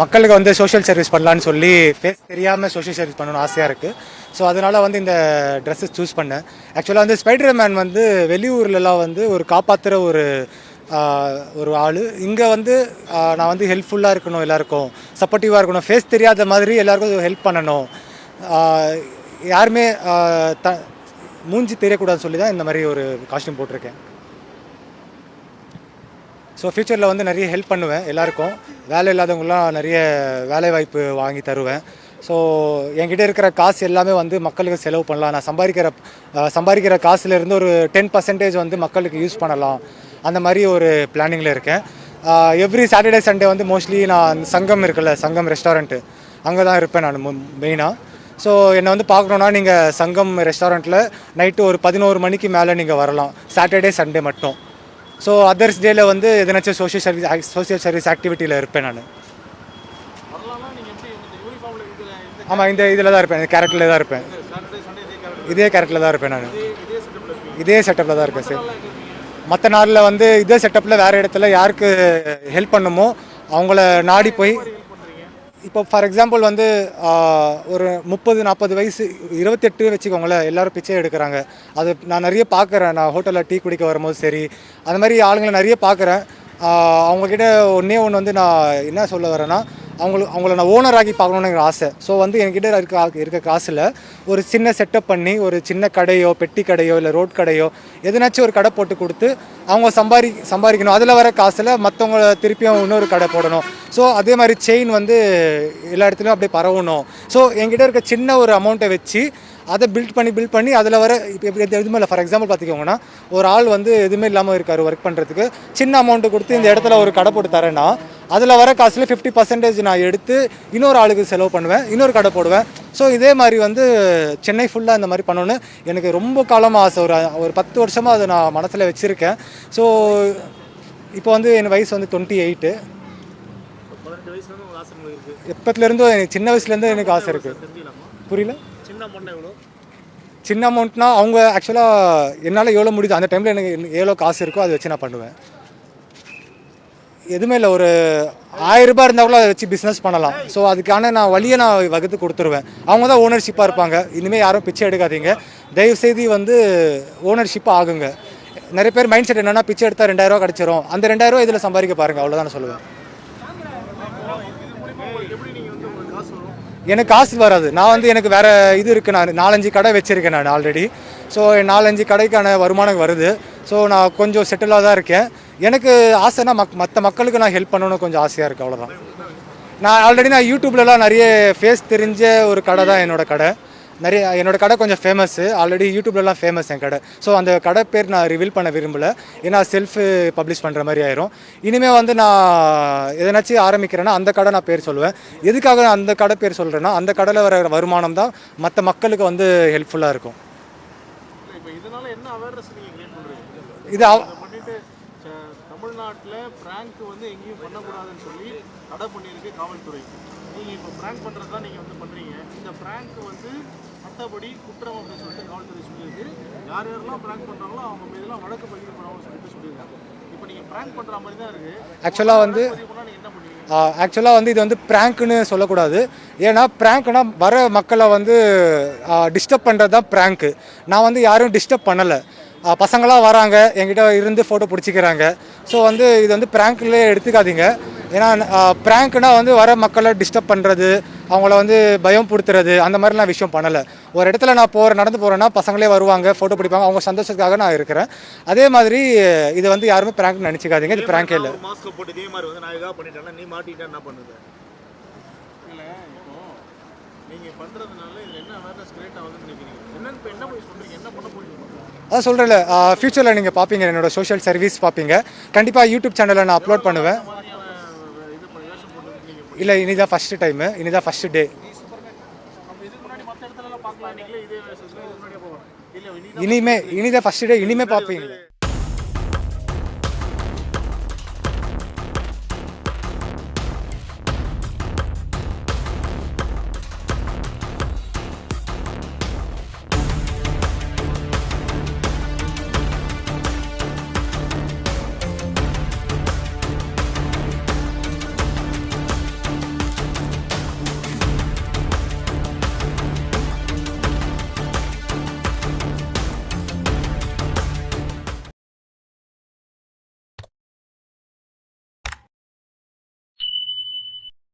மக்களுக்கு வந்து social service பண்ணலான்னு சொல்லி ஃபேஸ் தெரியாமல் சோஷியல் சர்வீஸ் பண்ணணும்னு ஆசையாக இருக்குது ஸோ அதனால் வந்து இந்த ட்ரெஸ்ஸஸ் சூஸ் பண்ணேன். ஆக்சுவலாக வந்து ஸ்பைடர் மேன் வந்து வெளியூர்லலாம் வந்து ஒரு காப்பாற்றுற ஒரு ஒரு ஆள். இங்கே வந்து நான் வந்து ஹெல்ப்ஃபுல்லாக இருக்கணும் எல்லாருக்கும் சப்போர்ட்டிவாக இருக்கணும் ஃபேஸ் தெரியாத மாதிரி எல்லாருக்கும் ஹெல்ப் பண்ணணும். யாருமே த மூஞ்சி தெரியக்கூடாதுன்னு சொல்லி தான் இந்த மாதிரி ஒரு காஸ்டியூம் போட்டிருக்கேன். ஸோ ஃப்யூச்சரில் வந்து நிறைய ஹெல்ப் பண்ணுவேன் எல்லாருக்கும். வேலை இல்லாதவங்களாம் நிறைய வேலை வாய்ப்பு வாங்கி தருவேன். ஸோ என்கிட்ட இருக்கிற காசு எல்லாமே வந்து மக்களுக்கு செலவு பண்ணலாம். நான் சம்பாதிக்கிற சம்பாதிக்கிற காசுலேருந்து ஒரு டென் பர்சன்டேஜ் வந்து மக்களுக்கு யூஸ் பண்ணலாம். அந்த மாதிரி ஒரு பிளானிங்கில் இருக்கேன். எவ்ரி சாட்டர்டே சண்டே வந்து மோஸ்ட்லி நான் சங்கம் இருக்குல்ல சங்கம் ரெஸ்டாரண்ட்டு அங்கே தான் இருப்பேன் நான் மெயினாக ஸோ என்னை வந்து பார்க்கணுன்னா நீங்கள் சங்கம் ரெஸ்டாரண்ட்டில் நைட்டு ஒரு பதினோரு மணிக்கு மேலே நீங்கள் வரலாம். சாட்டர்டே சண்டே மட்டும். ஸோ அதர்ஸ் டேல வந்து எதனாச்சும் சோஷியல் சர்வீஸ் சோஷியல் சர்வீஸ் ஆக்டிவிட்டியில் இருப்பேன் நான். ஆமாம் இந்த இதில் தான் இருப்பேன். கேரக்டரில் தான் இருப்பேன். இதே கேரக்டர் இதே கேரக்டரில் தான் இருப்பேன் நான். இதே செட்டப்பில் தான் இருக்கேன் சார் மற்ற நாளில் வந்து இதே செட்டப்பில் வேறு இடத்துல யாருக்கு ஹெல்ப் பண்ணுமோ அவங்கள நாடி போய் இப்போ ஃபார் எக்ஸாம்பிள் வந்து ஒரு முப்பது நாற்பது வயசு இருபத்தெட்டு வச்சுக்கோங்களேன் எல்லாரும் பிச்சை எடுக்கிறாங்க. அது நான் நிறைய பார்க்குறேன். நான் ஹோட்டலில் டீ குடிக்க வரும்போது சரி அந்த மாதிரி ஆளுங்களை நிறைய பார்க்குறேன். அவங்கக்கிட்ட ஒன்றே ஒன்று வந்து நான் என்ன சொல்ல வரேன்னா அவங்களுக்கு அவங்கள நான் ஓனர் ஆகி ஆசை. ஸோ வந்து என்கிட்ட இருக்க இருக்க காசில் ஒரு சின்ன செட்டப் பண்ணி ஒரு சின்ன கடையோ பெட்டி கடையோ இல்லை ரோட் கடையோ எதனாச்சும் ஒரு கடை போட்டு கொடுத்து அவங்க சம்பாதி சம்பாதிக்கணும். அதில் வர காசில் மற்றவங்கள திருப்பியும் இன்னொரு கடை போடணும். ஸோ அதே மாதிரி செயின் வந்து எல்லா இடத்துலையும் அப்படியே பரவணும். ஸோ என்கிட்ட இருக்க சின்ன ஒரு அமௌண்ட்டை வச்சு அதை பில்ட் பண்ணி பில்ட் பண்ணி அதில் வர இப்போ எப்படி எதுவுமே இல்லை. ஃபார் எக்ஸாம்பிள் பார்த்துக்கோங்கன்னா ஒரு ஆள் வந்து எதுவுமே இல்லாமல் இருக்கார் ஒர்க் பண்ணுறதுக்கு சின்ன அமௌண்ட்டு கொடுத்து இந்த இடத்துல ஒரு கடை போட்டு தரேன்னா அதில் வர காசில் ஃபிஃப்டி பர்சன்டேஜ் நான் எடுத்து இன்னொரு ஆளுக்கு செலவு பண்ணுவேன் இன்னொரு கடை போடுவேன். ஸோ இதே மாதிரி வந்து சென்னை ஃபுல்லாக இந்த மாதிரி பண்ணணும்னு எனக்கு ரொம்ப காலமாக ஆசை. ஒரு ஒரு பத்து வருஷமாக அதை நான் மனசில் வச்சுருக்கேன். ஸோ இப்போ வந்து என் வயசு வந்து டுவெண்ட்டி எயிட்டு எப்பத்துலேருந்து எனக்கு சின்ன வயசுலேருந்து எனக்கு ஆசை இருக்குது புரியல? சின்ன அமௌண்ட் எவ்வளோ? சின்ன அமௌண்ட்னா அவங்க ஆக்சுவலாக என்னால் எவ்வளோ முடியுது அந்த டைமில் எனக்கு எவ்வளோ காசு இருக்கோ அதை வச்சு நான் பண்ணுவேன். எதுவுமே இல்லை ஒரு ஆயிரம் ரூபாய் இருந்தால் கூட அதை வச்சு பிஸ்னஸ் பண்ணலாம். ஸோ அதுக்கான நான் வழியை நான் வகுத்து கொடுத்துருவேன். அவங்க தான் ஓனர்ஷிப்பாக இருப்பாங்க. இனிமேல் யாரும் பிச்சை எடுக்காதீங்க. தயவுசெய்து வந்து ஓனர்ஷிப்பாக ஆகுங்க. நிறைய பேர் மைண்ட் செட் என்னன்னா பிச்சை எடுத்தால் ரெண்டாயிரூவா கிடச்சிரும். அந்த ரெண்டாயிரூவா இதில் சம்பாதிக்க பாருங்கள் அவ்வளோதான் நான் சொல்லுவேன். எனக்கு காசு வராது. நான் வந்து எனக்கு வேறு இது இருக்குது நான் நாலஞ்சு கடை வச்சுருக்கேன் நான் ஆல்ரெடி ஸோ நாலஞ்சு கடைக்கான வருமானம் வருது. ஸோ நான் கொஞ்சம் செட்டிலாக தான் இருக்கேன். எனக்கு ஆசைனா மக் மற்ற மக்களுக்கு நான் ஹெல்ப் பண்ணணும்னு கொஞ்சம் ஆசையாக இருக்குது அவ்வளோதான் நான் ஆல்ரெடி நான் யூடியூப்லலாம் நிறைய ஃபேஸ் தெரிஞ்ச ஒரு கடை தான் என்னோட கடை. நிறைய என்னோட கடை கொஞ்சம் ஃபேமஸ்ஸு ஆல்ரெடி யூடியூப்லலாம் ஃபேமஸ் என் கடை. ஸோ அந்த கடை பேர் நான் ரிவீல் பண்ண விரும்பலை. ஏன்னா செல்ஃபு பப்ளிஷ் பண்ணுற மாதிரி ஆயிரும். இனிமேல் வந்து நான் எதனாச்சும் ஆரம்பிக்கிறேன்னா அந்த கடை நான் பேர் சொல்லுவேன். எதுக்காக அந்த கடை பேர் சொல்கிறேன்னா அந்த கடையில் வர வருமானம் தான் மற்ற மக்களுக்கு வந்து ஹெல்ப்ஃபுல்லாக இருக்கும். என்ன அவேர்னஸ் நீங்கள் கிரியேட் பண்ணுறீங்க இது பண்ணிட்டு தமிழ்நாட்டுல பிராங்க் வந்து எங்கேயும் பண்ணக்கூடாதுன்னு சொல்லி தடை பண்ணியிருக்கு காவல்துறை. நீங்கள் இப்போ பிராங்க் பண்ணுறது தான் நீங்கள் வந்து பண்ணுறீங்க இந்த பிராங்க் வந்து சட்டப்படி குற்றம் அப்படின்னு சொல்லிட்டு காவல்துறை சொல்லியிருக்கு. யார் யாரெல்லாம் பிராங்க் பண்ணுறாங்களோ அவங்க மீதெல்லாம் வழக்கு பதிவு பண்ணுவாங்கன்னு சொல்லிட்டு சொல்லியிருக்காங்க. இப்போ நீங்கள் பிராங்க் பண்ணுற மாதிரி தான் இருக்குது ஆக்சுவலாக வந்து ஆக்சுவலாக வந்து இது வந்து ப்ராங்க்குன்னு சொல்லக்கூடாது. ஏன்னா ப்ராங்க்னா வர மக்களை வந்து டிஸ்டர்ப் பண்ணுறது தான் ப்ராங்க்கு நான் வந்து யாரும் டிஸ்டர்ப் பண்ணலை. பசங்களாம் வராங்க என்கிட்ட இருந்து ஃபோட்டோ பிடிச்சிக்கிறாங்க. ஸோ வந்து இது வந்து ப்ராங்க்லேயே எடுத்துக்காதீங்க. ஏன்னா ப்ராங்க்னா வந்து வர மக்களை டிஸ்டர்ப் பண்ணுறது அவங்கள வந்து பயம் படுத்துறது அந்த மாதிரிலாம் விஷயம் பண்ணலை. ஒரு இடத்துல நான் போகிற நடந்து போகிறேன்னா பசங்களே வருவாங்க ஃபோட்டோ பிடிப்பாங்க அவங்க சந்தோஷத்துக்காக நான் இருக்கிறேன். அதே மாதிரி இது வந்து யாருமே ப்ராங்க் நினச்சிக்காதீங்க இது ப்ராங்கே இல்லை. மாஸ்க் போட்டு இதே மாதிரி வந்து நான் ஏதாவது பண்ணிட்டேன்னா நீ மாட்டிட்டா என்ன பண்ணுது இல்லை இப்போ நீங்கள் பண்ணுறதுனால இதில் என்ன அவேர்னஸ் கிரியேட் ஆகுதுன்னு நினைக்கிறீங்க? என்னன்னு இப்போ என்ன போய் சொல்கிறீங்க என்ன பண்ண போறீங்க? அதான் சொல்கிறேன்ல ஃப்யூச்சரில் நீங்கள் பார்ப்பீங்க என்னோட சோஷியல் சர்வீஸ் பார்ப்பீங்க கண்டிப்பாக யூடியூப் சேனலில் நான் அப்லோட் பண்ணுவேன் இந்த மாதிரியான இது பண்ணி வேஷம் போட்டு நீங்கள் இல்லை இனிதான் ஃபஸ்ட்டு டைமு இனிதான் ஃபஸ்ட்டு டே இனிமே இனிதான் ஃபஸ்ட்டு டே இனிமே பார்ப்பீங்க